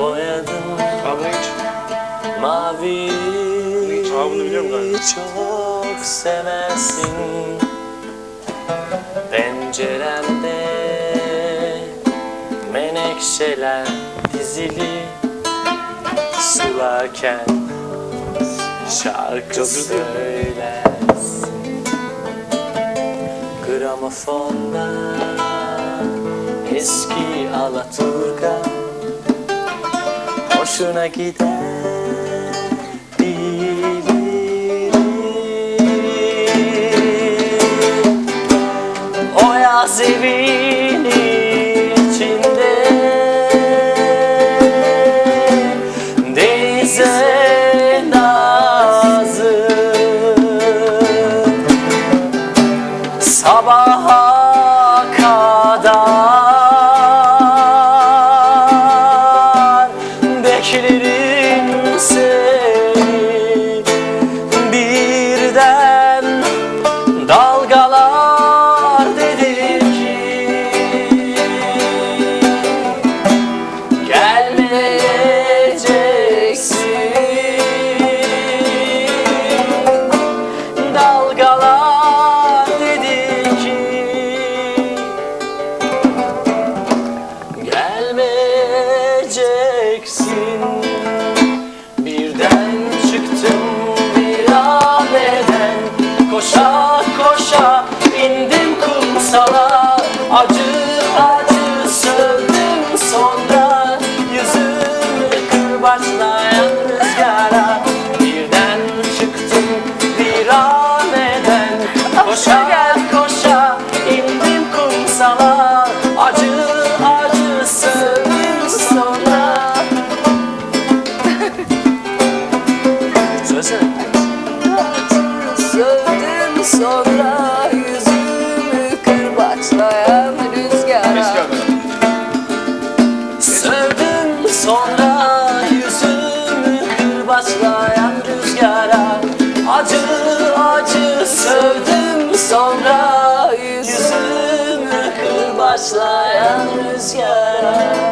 boyadım. Abi hiç. Mavi Cevabını biliyorum galiba. çok seversin. Penceremde menekşeler dizili. Sularken şarkı söylersin. Gramofonda eski Alaturka Hoşuna gider O yaz evin içinde Denize kişileri kumsala Acı acı sövdüm sonra. Yüzümü kırbaçlayan rüzgara Birden çıktım bir aleden Koşa koşa indim kumsala. Acı acı sövdüm sonra. Söylesene. Sövdüm sonra Acı acı sövdüm sonra yüzümü kırbaçlayan rüzgara.